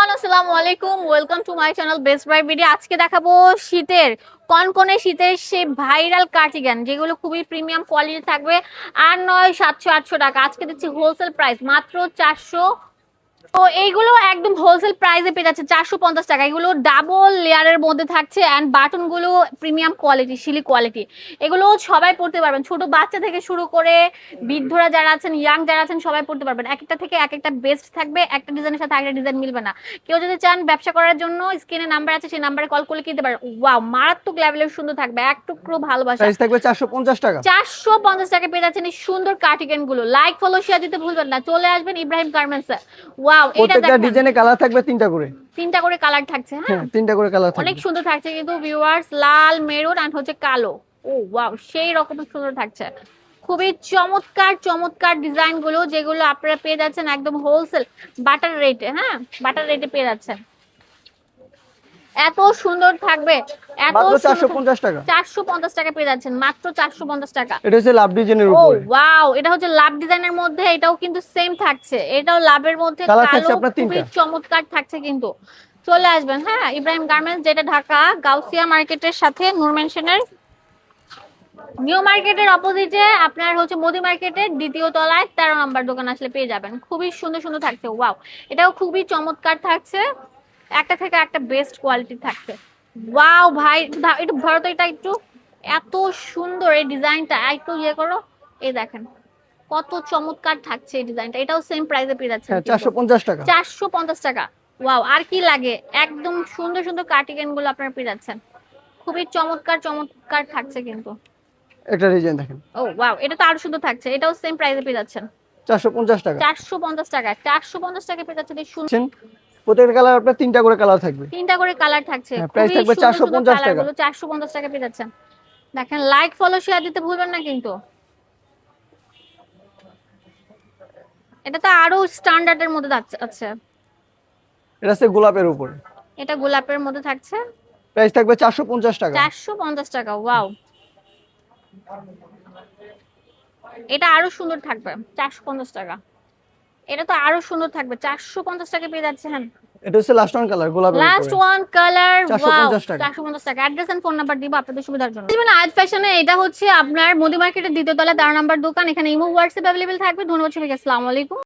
Everyone আসসালামু আলাইকুম। Welcome to my channel best by video আজকে দেখাবো শীতের, কনকনে শীতের সেই ভাইরাল কার্টিগান যেগুলো খুবই প্রিমিয়াম কোয়ালিটি থাকবে। আর নয়, সাতশো আটশো টাকা। আজকে দিচ্ছি হোলসেল প্রাইস মাত্র চারশো তো এইগুলো একদম হোলসেল প্রাইসে পেয়ে যাচ্ছে চারশো পঞ্চাশ টাকা। এগুলো ডাবল লেয়ারের মধ্যে থাকছে অ্যান্ড বাটনগুলো প্রিমিয়াম কোয়ালিটি শিলি কোয়ালিটি এগুলো সবাই পড়তে পারবেন। ছোট বাচ্চা থেকে শুরু করে বৃদ্ধরা যারা আছেন ইয়াং যারা আছেন সবাই পড়তে পারবেন। এক একটা থেকে এক একটা বেস্ট থাকবে একটা ডিজাইনের সাথে একটা ডিজাইন মিলবে না। কেউ যদি চান ব্যবসা করার জন্য স্ক্রিনে নাম্বার আছে সেই নাম্বারে কল করলে কিনতে পারেন। ওয়াও মারাত্মক লেভেলের সুন্দর থাকবে এক টুকরো ভালোবাসা। প্রাইস থাকবে চারশো পঞ্চাশ টাকা। চারশো পঞ্চাশ টাকা পেয়ে যাচ্ছেন এই সুন্দর কার্টিকেনগুলো। লাইক ফলো শেয়ার দিতে ভুলবেন না। চলে আসবেন ইব্রাহিম গার্মেন্টস ওয়াও প্রত্যেকটা ডিজাইনে কালার থাকবে তিনটা করে। তিনটা করে কালার থাকছে হ্যাঁ? হ্যাঁ তিনটা করে কালার অনেক সুন্দর থাকছে কিন্তু ভিউয়ার্স লাল মেরুন আর হচ্ছে কালো। ও ওয়াও সেই রকম সুন্দর থাকছে। খুবই চমৎকার চমৎকার ডিজাইনগুলো যেগুলো আপনারা পেয়ে যাচ্ছেন একদম হোলসেল বাটার রেটে হ্যাঁ? বাটার রেটে পেয়ে যাচ্ছেন। এত সুন্দর থাকবে। এত মাত্র টাকা। পেয়ে যাচ্ছেন মাত্র চারশো পঞ্চাশ টাকা। এটা হচ্ছে লাভ ডিজাইনের উপরে। ওয়াও এটা হচ্ছে লাভ ডিজাইনের মধ্যে এটাও কিন্তু সেম থাকছে। এটাও লাভের মধ্যে কালো খুবই চমৎকার থাকছে কিন্তু। চলে আসবেন হ্যাঁ ইব্রাহিম গার্মেন্টস যেটা ঢাকা গাউসিয়া মার্কেটের সাথে নূর মেনশনের নিউ মার্কেটের অপোজিটে আপনার হচ্ছে মোদি মার্কেটের দ্বিতীয় তলায় তেরো নম্বর দোকান আসলে পেয়ে যাবেন। খুবই সুন্দর সুন্দর থাকছে ওয়াও। এটাও খুবই চমৎকার থাকছে। একটা থেকে একটা বেস্ট কোয়ালিটি থাকছে। ওয়াও ভাই একটু ভারত এটা একটু এত সুন্দর এই ডিজাইনটা। একটু ইয়ে করো এই দেখেন কত চমৎকার থাকছে এই ডিজাইনটা। এটাও সেম প্রাইসে পেয়ে যাচ্ছে হ্যাঁ চারশো পঞ্চাশ টাকা। চারশো পঞ্চাশ টাকা। ওয়াও আর কি লাগে? একদম সুন্দর সুন্দর কার্টিগেনগুলো আপনারা পেয়ে যাচ্ছেন। খুবই চমৎকার চমৎকার থাকছে কিন্তু। একটা ডিজাইন দেখেন। ও ওয়াও এটা তো আরও সুন্দর থাকছে। এটাও সেম প্রাইসে পেয়ে যাচ্ছেন। চারশো পঞ্চাশ টাকা। চারশো পঞ্চাশ টাকা চারশো পঞ্চাশ টাকা পেয়ে যাচ্ছেন এই সুন্দর? প্রত্যেকটা কালার আপনার তিনটা করে কালার থাকবে। তিনটা করে কালার থাকছে। হ্যাঁ, price থাকবে 450 টাকা। চারশো পঞ্চাশ টাকা পেয়ে যাচ্ছেন। দেখেন লাইক ফলো শেয়ার দিতে ভুলবেন না কিন্তু। এটা তো আরও স্ট্যান্ডার্ডের মধ্যে আচ্ছা এটা হচ্ছে গোলাপের উপরে। এটা গোলাপের মধ্যে থাকছে। প্রাইস থাকবে চারশো পঞ্চাশ টাকা। চারশো পঞ্চাশ টাকা ওয়াও এটা আরও সুন্দর থাকবে চারশো পঞ্চাশ টাকা। এটা তো আরও সুন্দর থাকবে। চারশো পঞ্চাশ টাকা পেয়ে যাচ্ছে হ্যাঁ। এটা হচ্ছে লাস্ট ওয়ান কালার গোলাপের লাস্ট ওয়ান কালার 450 টাকা। চারশো পঞ্চাশ টাকা। অ্যাড্রেস এন্ড ফোন নাম্বার দিব আপনাদের সুবিধার জন্য। আয়াত ফ্যাশনে এটা হচ্ছে আপনার মোদি মার্কেটের দ্বিতীয় তলা তেরো নাম্বার দোকান। এখানে ইমো হোয়াটসঅ্যাপ অ্যাভেলেবেল থাকবে। ধন্যবাদ সবাইকে। আসসালামু আলাইকুম।